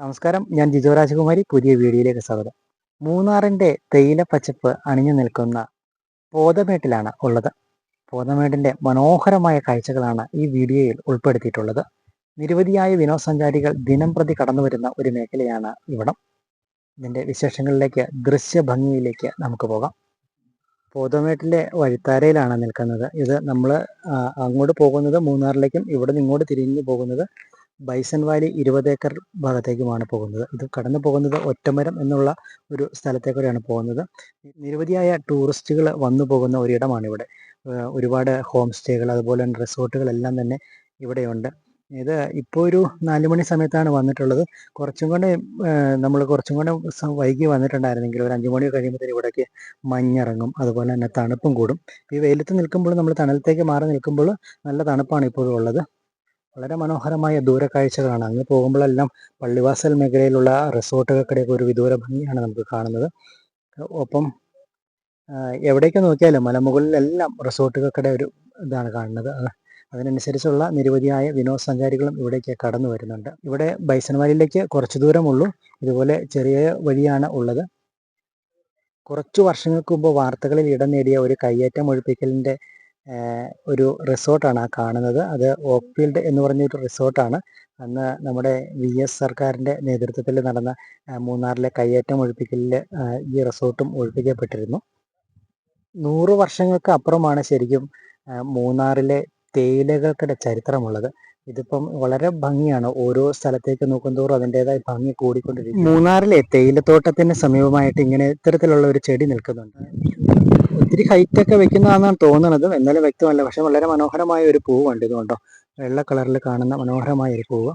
നമസ്കാരം. ഞാൻ ജിജോ രാജകുമാരി. പുതിയ വീഡിയോയിലേക്ക് സ്വാഗതം. മൂന്നാറിന്റെ തേയില പച്ചപ്പ് അണിഞ്ഞു നിൽക്കുന്ന പോതമേട്ടിലാണ് ഉള്ളത്. പോതമേട്ടിന്റെ മനോഹരമായ കാഴ്ചകളാണ് ഈ വീഡിയോയിൽ ഉൾപ്പെടുത്തിയിട്ടുള്ളത്. നിരവധിയായ വിനോദസഞ്ചാരികൾ ദിനം പ്രതി കടന്നു വരുന്ന ഒരു മേഖലയാണ് ഇവിടം. ഇതിന്റെ വിശേഷങ്ങളിലേക്ക് ദൃശ്യഭംഗിയിലേക്ക് നമുക്ക് പോകാം. പോതമേട്ടിലെ വഴിത്താരയിലാണ് നിൽക്കുന്നത്. ഇത് നമ്മൾ അങ്ങോട്ട് പോകുന്നത് മൂന്നാറിലേക്കും ഇവിടെ നിന്ന് ഇങ്ങോട്ട് തിരിഞ്ഞു പോകുന്നത് ബൈസൺ വാലി ഇരുപത് ഏക്കർ ഭാഗത്തേക്കുമാണ് പോകുന്നത്. ഇത് കടന്നു പോകുന്നത് ഒറ്റമരം എന്നുള്ള ഒരു സ്ഥലത്തേക്കൂടെയാണ് പോകുന്നത്. നിരവധിയായ ടൂറിസ്റ്റുകൾ വന്നു പോകുന്ന ഒരിടമാണ് ഇവിടെ ഒരുപാട് ഹോം സ്റ്റേകൾ അതുപോലെ തന്നെ റിസോർട്ടുകളെല്ലാം തന്നെ ഇവിടെയുണ്ട്. ഇത് ഇപ്പോൾ ഒരു നാല് മണി സമയത്താണ് വന്നിട്ടുള്ളത്. കുറച്ചും കൂടെ നമ്മൾ കുറച്ചും കൂടെ വൈകി വന്നിട്ടുണ്ടായിരുന്നെങ്കിൽ ഒരു അഞ്ച് മണി കഴിയുമ്പോൾ ഇവിടേക്ക് മഞ്ഞിറങ്ങും അതുപോലെ തന്നെ തണുപ്പും കൂടും. ഈ വെയിലത്ത് നിൽക്കുമ്പോൾ നമ്മൾ തണലത്തേക്ക് മാറി നിൽക്കുമ്പോൾ നല്ല തണുപ്പാണ് ഇപ്പോഴും ഉള്ളത്. വളരെ മനോഹരമായ ദൂരക്കാഴ്ചകളാണ്. അങ്ങ് പോകുമ്പോഴെല്ലാം പള്ളിവാസൽ മേഖലയിലുള്ള റിസോർട്ടുകൾക്കിടയൊക്കെ ഒരു വിദൂര ഭംഗിയാണ് നമുക്ക് കാണുന്നത്. ഒപ്പം എവിടേക്ക് നോക്കിയാലും മലമുകളിലെല്ലാം റിസോർട്ടുകൾക്കിടെ ഒരു ഇതാണ് കാണുന്നത്. അതിനനുസരിച്ചുള്ള നിരവധിയായ വിനോദസഞ്ചാരികളും ഇവിടേക്ക് കടന്നു വരുന്നുണ്ട്. ഇവിടെ ബൈസൺവാലിയിലേക്ക് കുറച്ച് ദൂരമുള്ളൂ. ഇതുപോലെ ചെറിയ വഴിയാണ് ഉള്ളത്. കുറച്ചു വർഷങ്ങൾക്ക് മുമ്പ് വാർത്തകളിൽ ഇടം നേടിയ ഒരു കയ്യേറ്റം ഒഴിപ്പിക്കലിന്റെ ഒരു റിസോർട്ടാണ് ആ കാണുന്നത്. അത് ഓക്ക് ഫീൽഡ് എന്ന് പറഞ്ഞൊരു റിസോർട്ടാണ്. അന്ന് നമ്മുടെ വി എസ് സർക്കാരിന്റെ നേതൃത്വത്തിൽ നടന്ന മൂന്നാറിലെ കയ്യേറ്റം ഒഴിപ്പിക്കലിൽ ഈ റിസോർട്ടും ഒഴിപ്പിക്കപ്പെട്ടിരുന്നു. നൂറ് വർഷങ്ങൾക്ക് അപ്പുറമാണ് ശരിക്കും മൂന്നാറിലെ തേയിലകൾക്കിടെ ചരിത്രമുള്ളത്. ഇതിപ്പം വളരെ ഭംഗിയാണ്. ഓരോ സ്ഥലത്തേക്ക് നോക്കുന്തോറും അതിന്റെതായ ഭംഗി കൂടിക്കൊണ്ടിരിക്കും മൂന്നാറിലെ തേയിലത്തോട്ടത്തിന് സമീപമായിട്ട് ഇങ്ങനെ ഇത്തരത്തിലുള്ള ഒരു ചെടി നിൽക്കുന്നുണ്ട്. ഒത്തിരി ഹൈറ്റ് ഒക്കെ വെക്കുന്നതാണെന്നാണ് തോന്നുന്നത് എന്നാലും വ്യക്തമല്ല. പക്ഷെ വളരെ മനോഹരമായ ഒരു പൂവുണ്ട് ഇതുകൊണ്ടോ. വെള്ള കളറിൽ കാണുന്ന മനോഹരമായ ഒരു പൂവ്.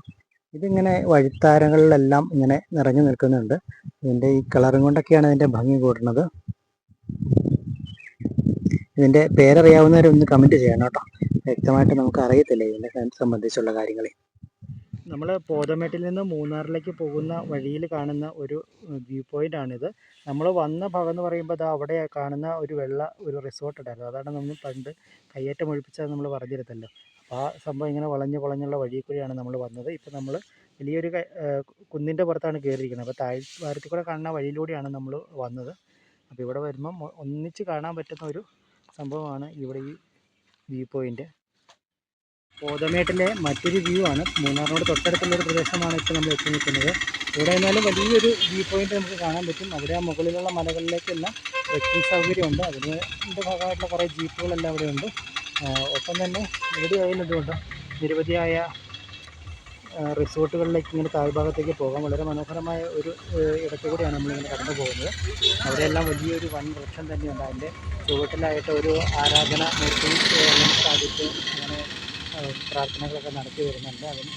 ഇതിങ്ങനെ വഴിത്താരങ്ങളിലെല്ലാം ഇങ്ങനെ നിറഞ്ഞു നിൽക്കുന്നുണ്ട്. ഇതിന്റെ ഈ കളറും കൊണ്ടൊക്കെയാണ് ഇതിന്റെ ഭംഗി കൂടുന്നത് ഇതിന്റെ പേരറിയാവുന്നവരൊന്ന് കമന്റ് ചെയ്യണം കേട്ടോ. വ്യക്തമായിട്ട് നമുക്ക് അറിയത്തില്ല ഇതിനെ സംബന്ധിച്ചുള്ള കാര്യങ്ങളെ? നമ്മൾ പോതമേട്ടിൽ നിന്ന് മൂന്നാറിലേക്ക് പോകുന്ന വഴിയിൽ കാണുന്ന ഒരു വ്യൂ പോയിന്റ് ആണിത് നമ്മൾ വന്ന ഭാഗം എന്ന് പറയുമ്പോൾ അത് അവിടെ കാണുന്ന ഒരു വെള്ള ഒരു റിസോർട്ട് ഉണ്ടായിരുന്നു. അതാണ് നമ്മൾ പണ്ട് കയ്യേറ്റം ഒഴിപ്പിച്ചത് നമ്മൾ പറഞ്ഞിരുന്നല്ലോ. അപ്പോൾ ആ സംഭവം ഇങ്ങനെ വളഞ്ഞ് വളഞ്ഞുള്ള വഴി കൂടിയാണ് നമ്മൾ വന്നത്. ഇപ്പോൾ നമ്മൾ വലിയൊരു കുന്നിന്റെ പുറത്താണ് കയറിയിരിക്കുന്നത്. അപ്പോൾ താഴ്വാരത്തിൽ കൂടെ കാണുന്ന വഴിയിലൂടെയാണ് നമ്മൾ വന്നത്. അപ്പോൾ ഇവിടെ വരുമ്പം ഒന്നിച്ച് കാണാൻ പറ്റുന്ന ഒരു സംഭവമാണ് ഇവിടെ ഈ വ്യൂ പോയിന്റ് കോതമേട്ടിലെ മറ്റൊരു വ്യൂ ആണ്. മൂന്നാറിനോട് തൊട്ടടുത്തുള്ള ഒരു പ്രദേശമാണ് ഇപ്പോൾ നമ്മൾ എത്തി നിൽക്കുന്നത് ഇവിടെ നിന്നാലും വലിയൊരു വ്യൂ പോയിന്റ് നമുക്ക് കാണാൻ പറ്റും. അവിടെ ആ മുകളിലുള്ള മലകളിലേക്കെല്ലാം ട്രക്കിംഗ് സൗകര്യമുണ്ട്. അതിന്റെ ഭാഗമായിട്ടുള്ള കുറേ ജീപ്പുകളെല്ലാം അവിടെ ഉണ്ട്. ഒപ്പം തന്നെ ഇവിടെ ആയിരുന്നതുകൊണ്ട് നിരവധിയായ റിസോർട്ടുകളിലേക്ക് ഇങ്ങനെ താഴ്ഭാഗത്തേക്ക് പോകാം വളരെ മനോഹരമായ ഒരു ഇടത്തുകൂടിയാണ് നമ്മളിങ്ങനെ കടന്നു പോകുന്നത്. അവിടെയെല്ലാം വലിയൊരു വൻ വൃക്ഷം തന്നെയുണ്ട്. അതിന്റെ ചുവട്ടിലായിട്ട് ഒരു ആരാധന മൂർത്തി സ്ഥാപിച്ച് അങ്ങനെ പ്രാർത്ഥനകളൊക്കെ നടത്തി വരുന്നുണ്ട്. അതും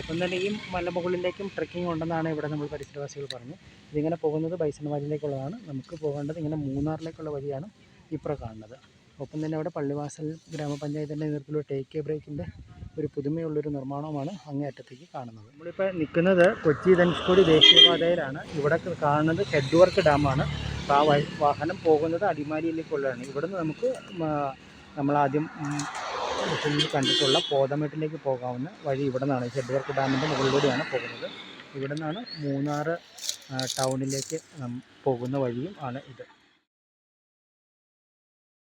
ഒപ്പം തന്നെ ഈ മലമുകളിലേക്കും ട്രക്കിംഗ് ഉണ്ടെന്നാണ് ഇവിടെ നമ്മൾ പരിസരവാസികൾ പറഞ്ഞു. ഇതിങ്ങനെ പോകുന്നത് ബൈസൺ വാലിയിലേക്കുള്ളതാണ് നമുക്ക് പോകേണ്ടത് ഇങ്ങനെ മൂന്നാറിലേക്കുള്ള വഴിയാണ് ഇപ്പുറം കാണുന്നത്. ഒപ്പം തന്നെ അവിടെ പള്ളിവാസൽ ഗ്രാമപഞ്ചായത്തിന്റെ നേതൃത്വത്തിലുള്ള ടേക്ക് എ ബ്രേക്കിന്റെ ഒരു പുതുമയുള്ളൊരു നിർമ്മാണമാണ് അങ്ങേയറ്റത്തേക്ക് കാണുന്നത്. നമ്മളിപ്പോൾ നിൽക്കുന്നത് കൊച്ചി ധനുഷ്കോടി ദേശീയപാതയിലാണ്. ഇവിടെ കാണുന്നത് ഹെഡ്വർക്ക് ഡാമാണ്. ആ വാഹനം പോകുന്നത് അടിമാലിയിലേക്കുള്ളതാണ്. ഇവിടുന്ന് നമുക്ക് നമ്മളാദ്യം ഫുള്ള് കണ്ടിട്ടുള്ള പോതമേട്ടിലേക്ക് പോകാവുന്ന വഴി ഇവിടെ നിന്നാണ് വർക്ക് ഡാമിന്റെ മുകളിലൂടെയാണ് പോകുന്നത്. ഇവിടെ നിന്നാണ് മൂന്നാർ ടൗണിലേക്ക് പോകുന്ന വഴിയും ആണ് ഇത്.